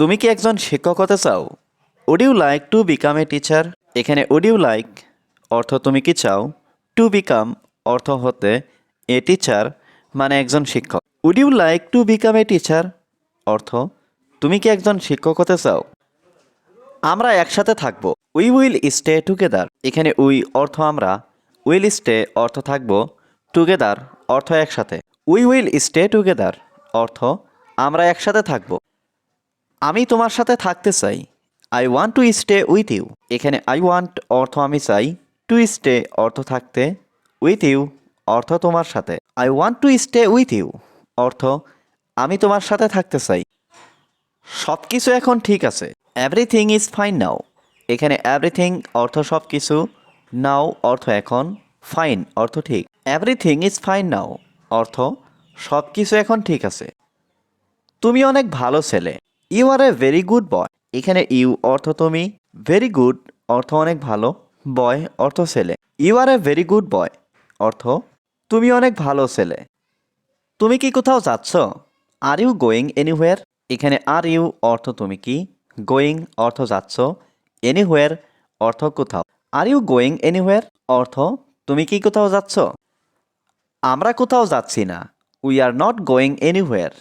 তুমি কি একজন শিক্ষক হতে চাও? Would you like to become a teacher এখানে উড ইউ লাইক অর্থ তুমি কি চাও? টু বিকাম অর্থ হতে এ টিচার মানে একজন শিক্ষক। Would you like to become a teacher অর্থ, তুমি কি একজন শিক্ষক হতে চাও? আমরা একসাথে থাকব। উই উইল স্টে টুগেদার এখানে উই অর্থ আমরা। উইল স্টে অর্থ থাকব। টুগেদার অর্থ একসাথে। উই উইল স্টে টুগেদার অর্থ, আমরা একসাথে থাকব। আমি তোমার সাথে থাকতে চাই। I want to stay with you এখানে আই ওয়ান্ট অর্থ আমি চাই। টু স্টে অর্থ থাকতে। উইথ ইউ অর্থ তোমার সাথে। I want to stay with you অর্থ আমি তোমার সাথে থাকতে চাই। সব কিছু এখন ঠিক আছে। এভরিথিং ইজ ফাইন নাও এখানে এভরিথিং অর্থ সব কিছু নাও অর্থ এখন ফাইন অর্থ ঠিক। এভরিথিং ইজ ফাইন নাও অর্থ সব কিছু এখন ঠিক আছে। তুমি অনেক ভালো ছেলে। You are a very good boy এখানে ইউ অর্থ তুমি ভেরি গুড অর্থ অনেক ভালো বয় অর্থ ছেলে। You are a very good boy অর্থ তুমি অনেক ভালো ছেলে। তুমি কি কোথাও যাচ্ছ? আর ইউ গোয়িং এনিহুয়ার এখানে আর ইউ অর্থ তুমি কি গোয়িং অর্থ যাচ্ছ এনিহুয়ার অর্থ কোথাও। আর ইউ গোয়িং এনিহুয়ার অর্থ তুমি কি কোথাও যাচ্ছ? আমরা কোথাও যাচ্ছি না। We are not going anywhere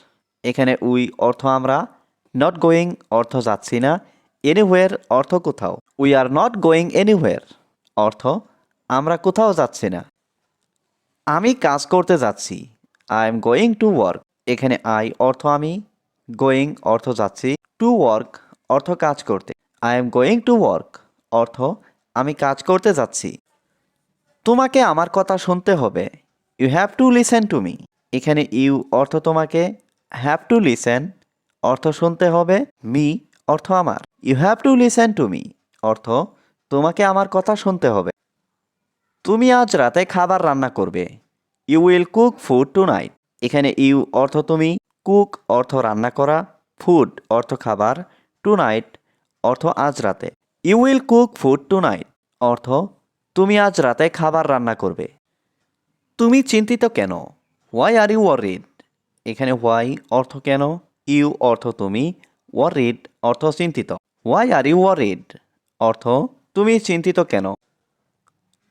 এখানে উই অর্থ আমরা নট গোয়িং অর্থ যাচ্ছি না এনিহুয়ার অর্থ কোথাও। We are not going anywhere অর্থ আমরা কোথাও যাচ্ছি না। আমি কাজ করতে যাচ্ছি I am going to work এখানে আই অর্থ আমি গোয়িং অর্থ যাচ্ছি টু ওয়ার্ক অর্থ কাজ করতে। I am going to work অর্থ আমি কাজ করতে যাচ্ছি। তোমাকে আমার কথা শুনতে হবে। You have to listen to me এখানে ইউ অর্থ তোমাকে হ্যাভ টু লিসেন অর্থ শুনতে হবে, মি, অর্থ আমার। You have to listen to me অর্থ, তোমাকে আমার কথা শুনতে হবে। তুমি আজ রাতে খাবার রান্না করবে। You will cook food tonight এখানে ইউ অর্থ তুমি কুক অর্থ রান্না করা ফুড অর্থ খাবার টু নাইট অর্থ আজ রাতে। You will cook food tonight অর্থ, তুমি আজ রাতে খাবার রান্না করবে। তুমি চিন্তিত কেন? হোয়াই আর ইউ ওয়ারিড এখানে হোয়াই অর্থ কেন? ইউ অর্থ তুমি ওয়ারিড অর্থ চিন্তিত। ওয়াই আর ইউ ওয়ারিড অর্থ, তুমি চিন্তিত কেন?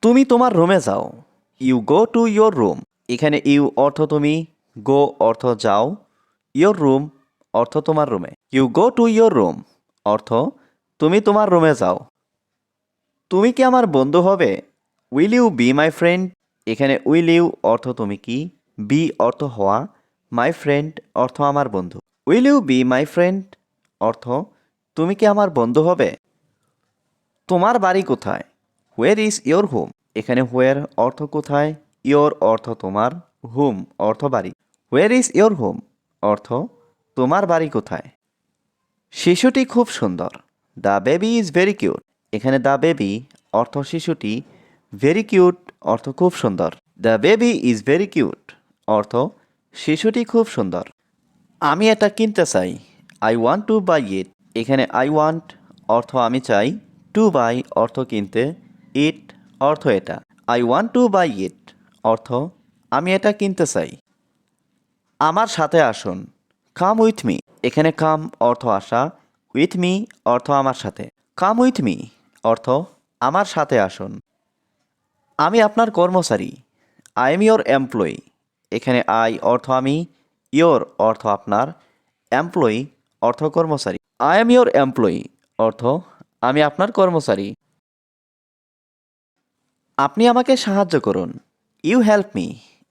তুমি তোমার রুমে যাও। You go to your room এখানে ইউ অর্থ তুমি গো অর্থ যাও। ইয়োর রুম অর্থ তোমার রুমে you go to your room অর্থ, তুমি তোমার রুমে যাও। তুমি কি আমার বন্ধু হবে? Will you be my friend এখানে উইল ইউ অর্থ তুমি কি? বি অর্থ হওয়া। মাই ফ্রেন্ড অর্থ আমার বন্ধু। Will you be my friend অর্থ, তুমি কি আমার বন্ধু হবে? তোমার বাড়ি কোথায়? হোয়ার ইজ ইয়োর হোম এখানে হোয়ার অর্থ কোথায়? ইয়োর অর্থ তোমার হোম অর্থ বাড়ি। হোয়ার ইজ ইয়োর হোম অর্থ, তোমার বাড়ি কোথায়? শিশুটি খুব সুন্দর। The baby is very cute এখানে দ্য বেবি অর্থ শিশুটি ভেরি কিউট অর্থ খুব সুন্দর। The baby is very cute অর্থ, শিশুটি খুব সুন্দর। আমি এটা কিনতে চাই। I want to buy it এখানে আই ওয়ান্ট অর্থ আমি চাই। টু বাই অর্থ কিনতে। ইট অর্থ এটা। I want to buy it অর্থ আমি এটা কিনতে চাই। আমার সাথে আসুন। কাম উইথ মি এখানে কাম অর্থ আসা। উইথ মি অর্থ আমার সাথে। কাম উইথ মি অর্থ আমার সাথে আসুন। আমি আপনার কর্মচারী। আই এম ইয়োর এমপ্লয়ি এখানে আই অর্থ আমি ইয়োর অর্থ আপনার, এমপ্লয়ি অর্থ কর্মচারী। আই এম ইয়োর এমপ্লয়ি অর্থ, আমি আপনার কর্মচারী। আপনি আমাকে সাহায্য করুন। ইউ হেল্প মি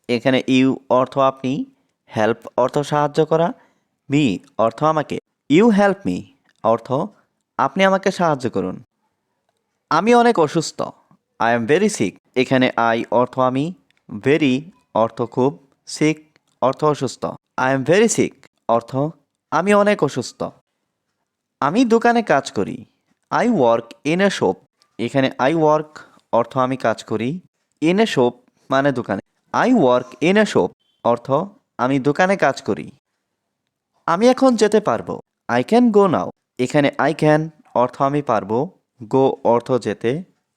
এখানে ইউ অর্থ আপনি হেল্প অর্থ সাহায্য করা মি অর্থ আমাকে। ইউ হেল্প মি অর্থ, আপনি আমাকে সাহায্য করুন। আমি অনেক অসুস্থ। আই এম ভেরি সিক এখানে আই অর্থ আমি ভেরি অর্থ খুব সিক অর্থ অসুস্থ। আই এম ভেরি সিক অর্থ, আমি অনেক অসুস্থ। আমি দোকানে কাজ করি। I work in a shop এখানে আই ওয়ার্ক অর্থ, আমি কাজ করি। ইন এ শপ মানে দোকানে। I work in a shop অর্থ, আমি দোকানে কাজ করি। আমি এখন যেতে পারব। আই ক্যান গো নাও এখানে আই ক্যান অর্থ, আমি পারব। গো অর্থ, যেতে।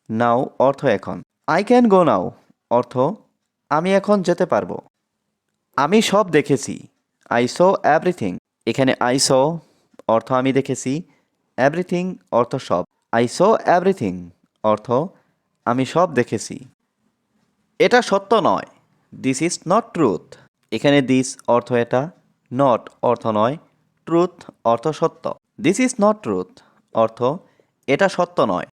নাও অর্থ, এখন। আই ক্যান গো নাও অর্থ, আমি এখন যেতে পারব। আমি সব দেখেছি। আই স এভরিথিং এখানে আই স অর্থ আমি দেখেছি। এভরিথিং অর্থ সব। আই স এভরিথিং অর্থ আমি সব দেখেছি। এটা সত্য নয়। দিস ইজ নট ট্রুথ এখানে দিস অর্থ এটা নট অর্থ নয়। ট্রুথ অর্থ সত্য। দিস ইজ নট ট্রুথ অর্থ এটা সত্য নয়।